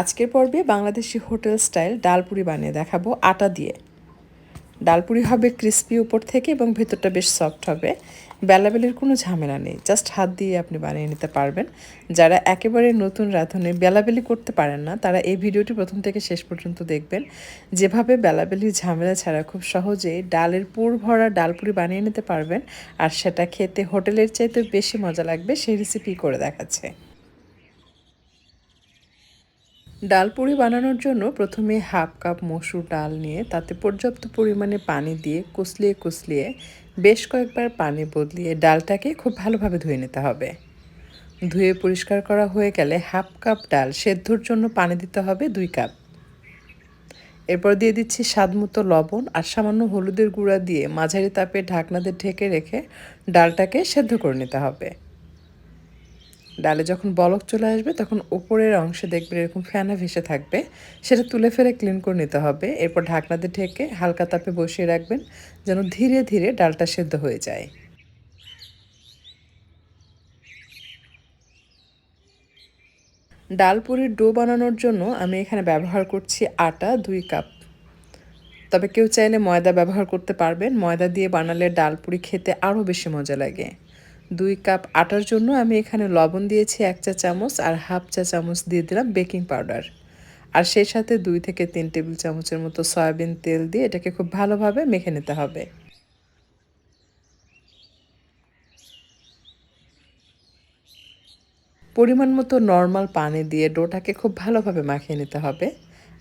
আজকের পর্বে Bangladeshi hotel style dal puri বানিয়ে দেখাবো আটা দিয়ে। ডালপুরি হবে ক্রিস্পি উপর থেকে এবং ভেতরটা বেশ সফট হবে। বেলাবেলির কোনো ঝামেলা নেই, জাস্ট হাত দিয়ে আপনি বানিয়ে নিতে পারবেন। যারা একেবারে নতুন রাঁধুনে বেলাবেলি করতে পারেন না, তারা এই ভিডিওটি প্রথম থেকে শেষ পর্যন্ত দেখবেন। যেভাবে বেলাবেলির ঝামেলা ছাড়া খুব সহজেই ডালের পুর ভরা ডালপুরি বানিয়ে নিতে পারবেন, আর সেটা খেতে হোটেলের চাইতে বেশি মজা লাগবে সেই রেসিপি করে দেখাচ্ছে। ডাল পুরি বানানোর জন্য প্রথমে হাফ কাপ মসুর ডাল নিয়ে তাতে পর্যাপ্ত পরিমাণে পানি দিয়ে কুচলিয়ে কুচলিয়ে বেশ কয়েকবার পানি বদলিয়ে ডালটাকে খুব ভালোভাবে ধুয়ে নিতে হবে। ধুয়ে পরিষ্কার করা হয়ে গেলে হাফ কাপ ডাল সেদ্ধর জন্য পানি দিতে হবে দুই কাপ। এরপর দিয়ে দিচ্ছি স্বাদ মতো লবণ আর সামান্য হলুদের গুঁড়া দিয়ে মাঝারি তাপে ঢাকনাদের ঢেকে রেখে ডালটাকে সেদ্ধ করে নিতে হবে। ডালে যখন বলক চলে আসবে, তখন উপরের অংশে দেখবেন এরকম ফ্যানা ভেসে থাকবে। সেটা তুলে ফেলে ক্লিন করে নিতে হবে। এরপর ঢাকনাতে ঢেকে হালকা তাপে বসিয়ে রাখবেন, যেন ধীরে ধীরে ডালটা সেদ্ধ হয়ে যায়। ডাল পুরির ডো বানানোর জন্য আমি এখানে ব্যবহার করছি আটা দুই কাপ। তবে কেউ চাইলে ময়দা ব্যবহার করতে পারবেন। ময়দা দিয়ে বানালে ডাল পুরি খেতে আরও বেশি মজা লাগে। দুই কাপ আটার জন্য আমি এখানে লবণ দিয়েছি এক চা চামচ আর হাফ চা চামচ দিয়ে দিলাম বেকিং পাউডার। আর সেই সাথে দুই থেকে তিন টেবিল চামচের মতো সয়াবিন তেল দিয়ে এটাকে খুব ভালোভাবে মেখে নিতে হবে। পরিমাণ মতো নর্মাল পানি দিয়ে ডোটাকে খুব ভালোভাবে মাখিয়ে নিতে হবে।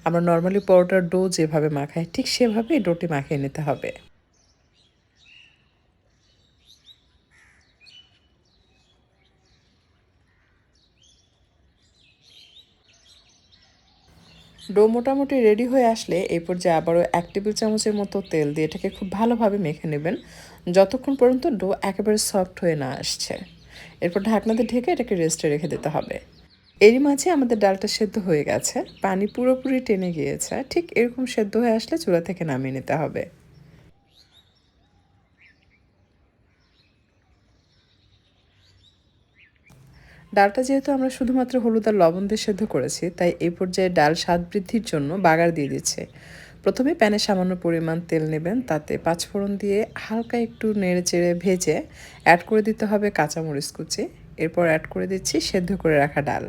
আমরা নর্মালি পরোটার ডো যেভাবে মাখাই ঠিক সেভাবেই ডোটি মাখিয়ে নিতে হবে। ডো মোটামুটি রেডি হয়ে আসলে এই পর্যায়ে আবারও এক টেবিল চামচের মতো তেল দিয়ে এটাকে খুব ভালোভাবে মেখে নেবেন। যতক্ষণ পর্যন্ত ডো একেবারে সফট হয়ে না আসছে। এরপর ঢাকনাতে ঢেকে এটাকে রেস্টে রেখে দিতে হবে। এরই মাঝে আমাদের ডালটা সেদ্ধ হয়ে গেছে। পানি পুরোপুরি টেনে গিয়েছে। ঠিক এরকম সেদ্ধ হয়ে আসলে চুলা থেকে নামিয়ে নিতে হবে। ডালটা যেহেতু আমরা শুধুমাত্র হলুদ আর লবণ দিয়ে সেদ্ধ করেছি, তাই এই পর্যায়ে ডাল স্বাদ বৃদ্ধির জন্য বাগার দিয়ে দিচ্ছে। প্রথমে প্যানে সামান্য পরিমাণ তেল নেবেন, তাতে পাঁচফোড়ন দিয়ে হালকা একটু নেড়ে চেড়ে ভেজে অ্যাড করে দিতে হবে কাঁচামরিচ কুচি। এরপর অ্যাড করে দিচ্ছি সেদ্ধ করে রাখা ডাল।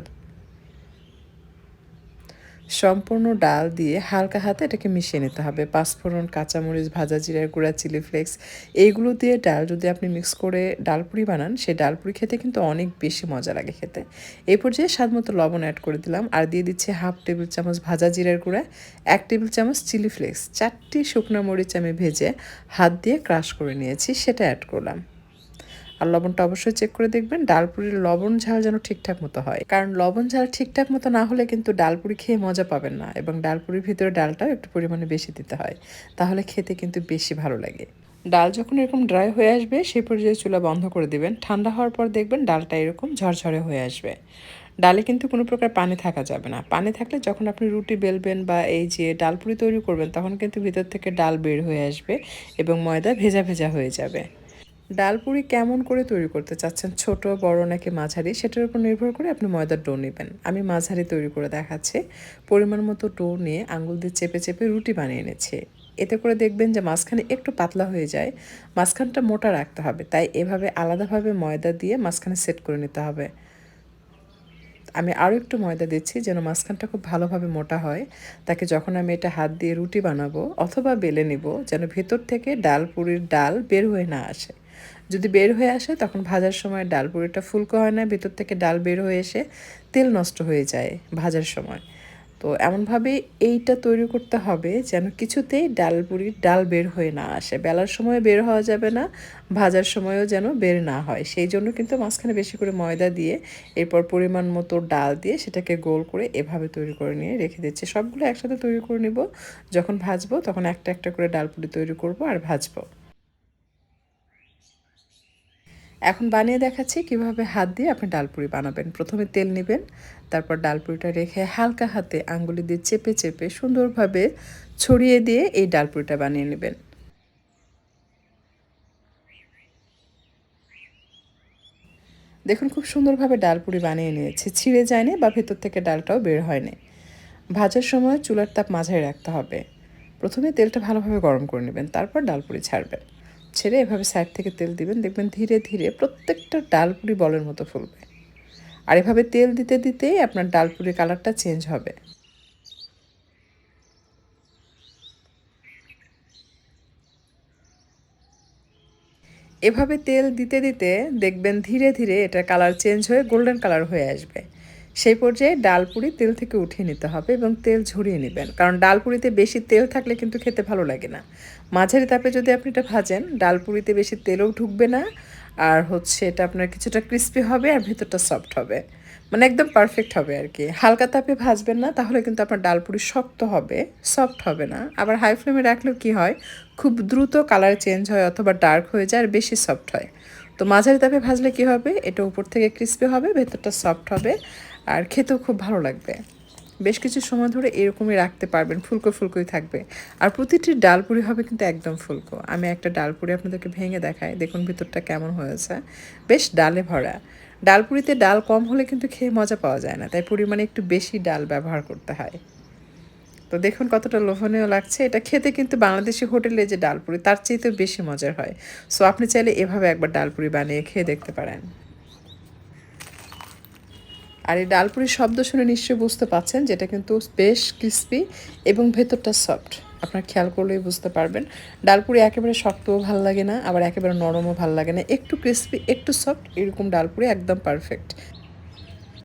সম্পূর্ণ ডাল দিয়ে হালকা হাতে এটাকে মিশিয়ে নিতে হবে। পাঁচফোড়ন, কাঁচামরিচ, ভাজা জিরার গুঁড়া, চিলি ফ্লেক্স, এইগুলো দিয়ে ডাল যদি আপনি মিক্স করে ডালপুরি বানান সেই ডালপুরি খেতে কিন্তু অনেক বেশি মজা লাগে খেতে। এই পর্যায়ে স্বাদ মতো লবণ অ্যাড করে দিলাম আর দিয়ে দিচ্ছি হাফ টেবিল চামচ ভাজা জিরার গুঁড়া, এক টেবিল চামচ চিলি ফ্লেক্স। চারটি শুকনো মরিচ আমি ভেজে হাত দিয়ে ক্রাশ করে নিয়েছি, সেটা অ্যাড করলাম। আর লবণটা অবশ্যই চেক করে দেখবেন। ডালপুরির লবণ ঝাল যেন ঠিকঠাক মতো হয়। কারণ লবণ ঝাল ঠিকঠাক মতো না হলে কিন্তু ডালপুরি খেয়ে মজা পাবেন না এবং ডালপুরির ভিতরে ডালটাও একটু পরিমাণে বেশি দিতে হয়। তাহলে খেতে কিন্তু বেশি ভালো লাগে। ডাল যখন এরকম ড্রাই হয়ে আসবে সেই পর্যায়ে চুলা বন্ধ করে দিবেন। ঠান্ডা হওয়ার পর দেখবেন ডালটা এরকম ঝরঝরে হয়ে আসবে। ডালে কিন্তু কোনো প্রকার পানি থাকা যাবে না। পানি থাকলে যখন আপনি রুটি বেলবেন বা এই যে ডালপুরি তৈরি করবেন, তখন কিন্তু ভিতর থেকে ডাল বের হয়ে আসবে এবং ময়দা ভেজা ভেজা হয়ে যাবে। ডালপুরি কেমন করে তৈরি করতে চাচ্ছেন, ছোট, বড় নাকি মাঝারি, সেটার উপর নির্ভর করে আপনি ময়দার ডো নেবেন। আমি মাঝারি তৈরি করে দেখাচ্ছি। পরিমাণ মতো ডো নিয়ে আঙুল দিয়ে চেপে চেপে রুটি বানিয়ে এনেছি এতে করে দেখবেন যে মাঝখানে একটু পাতলা হয়ে যায়। মাঝখানটা মোটা রাখতে হবে, তাই এভাবে আলাদাভাবে ময়দা দিয়ে মাঝখানে সেট করে নিতে হবে। আমি আরও একটু ময়দা দিচ্ছি যেন মাঝখানটা খুব ভালোভাবে মোটা হয়। তাকে যখন আমি এটা হাত দিয়ে রুটি বানাবো অথবা বেলে নিব, যেন ভেতর থেকে ডাল পুরির ডাল বের হয়ে না আসে। যদি বের হয়ে আসে, তখন ভাজার সময় ডাল পুরিটা ফুলকো হয় না, ভেতর থেকে ডাল বের হয়ে এসে তেল নষ্ট হয়ে যায় ভাজার সময়। তো এমনভাবে এইটা তৈরি করতে হবে যেন কিছুতেই ডাল পুরির ডাল বের হয়ে না আসে। বেলার সময় বের হওয়া যাবে না, ভাজার সময়ও যেন বের না হয়। সেই জন্য কিন্তু মাঝখানে বেশি করে ময়দা দিয়ে, এরপর পরিমাণ মতো ডাল দিয়ে সেটাকে গোল করে এভাবে তৈরি করে নিয়ে রেখে দিচ্ছি। সবগুলো একসাথে তৈরি করে নিব। যখন ভাজবো, তখন একটা একটা করে ডাল পুরি তৈরি করব আর ভাজবো। এখন বানিয়ে দেখাচ্ছি কীভাবে হাত দিয়ে আপনি ডালপুরি বানাবেন। প্রথমে তেল নেবেন, তারপর ডালপুরিটা রেখে হালকা হাতে আঙ্গুলি দিয়ে চেপে চেপে সুন্দরভাবে ছড়িয়ে দিয়ে এই ডালপুরিটা বানিয়ে নেবেন। দেখুন, খুব সুন্দরভাবে ডালপুরি বানিয়ে নিয়েছি। ছিঁড়ে যায়নি বা ভেতর থেকে ডালটাও বের হয়নি। ভাজার সময় চুলার তাপ মাঝারি রাখতে হবে। প্রথমে তেলটা ভালোভাবে গরম করে নেবেন, তারপর ডালপুরি ছাড়বেন। ছেড়ে এভাবে সাইড থেকে তেল দিবেন, দেখবেন ধীরে ধীরে প্রত্যেকটা ডালপুরি বলের মতো ফুলবে। আর এভাবে তেল দিতে দিতেই আপনার ডালপুরির কালারটা চেঞ্জ হবে। এভাবে তেল দিতে দিতে দেখবেন ধীরে ধীরে এটা কালার চেঞ্জ হয়ে গোল্ডেন কালার হয়ে আসবে। সেই পর্যায়ে ডালপুরি তেল থেকে উঠিয়ে নিতে হবে এবং তেল ঝরিয়ে নেবেন। কারণ ডালপুরিতে বেশি তেল থাকলে কিন্তু খেতে ভালো লাগে না। মাঝারি তাপে যদি আপনি এটা ভাজেন, ডালপুরিতে বেশি তেলও ঢুকবে না। আর হচ্ছে এটা আপনার কিছুটা ক্রিস্পি হবে আর ভেতরটা সফট হবে। মানে একদম পারফেক্ট হবে আর কি। হালকা তাপে ভাজবেন না, তাহলে কিন্তু আপনার ডালপুরি শক্ত হবে সফট হবে না। আবার হাই ফ্লেমে রাখলেও কি হয়? খুব দ্রুত কালার চেঞ্জ হয় অথবা ডার্ক হয়ে যায় আর বেশি সফট হয়। তো মাঝারি তাপে ভাজলে কি হবে? এটা উপর থেকে ক্রিস্পি হবে, ভেতরটা সফট হবে। আর খেতেও খুব ভালো লাগবে। বেশ কিছু সময় ধরে এরকমই রাখতে পারবেন, ফুলকো ফুলকোই থাকবে। আর প্রতিটি ডালপুরি হবে কিন্তু একদম ফুলকো। আমি একটা ডালপুরি আপনাদেরকে ভেঙে দেখাই, দেখুন ভিতরটা কেমন হয়েছে। বেশ ডালে ভরা। ডালপুরিতে ডাল কম হলে কিন্তু খেয়ে মজা পাওয়া যায় না, তাই পরিমাণে একটু বেশি ডাল ব্যবহার করতে হয়। তো দেখুন কতটা লোভনীয় লাগছে। এটা খেতে কিন্তু বাংলাদেশি হোটেলে যে ডালপুরি তার চেয়েতেও বেশি মজার হয়। সো আপনি চাইলে এভাবে একবার ডালপুরি বানিয়ে খেয়ে দেখতে পারেন। আর এই ডালপুরির শব্দ শুনে নিশ্চয়ই বুঝতে পাচ্ছেন যেটা কিন্তু বেশ ক্রিস্পি এবং ভেতরটা সফট আপনার খেয়াল করলেই বুঝতে পারবেন। ডালপুরি একেবারে শক্তও ভালো লাগে না, আবার একেবারে নরমও ভালো লাগে না। একটু ক্রিস্পি একটু সফট এরকম ডালপুরি একদম পারফেক্ট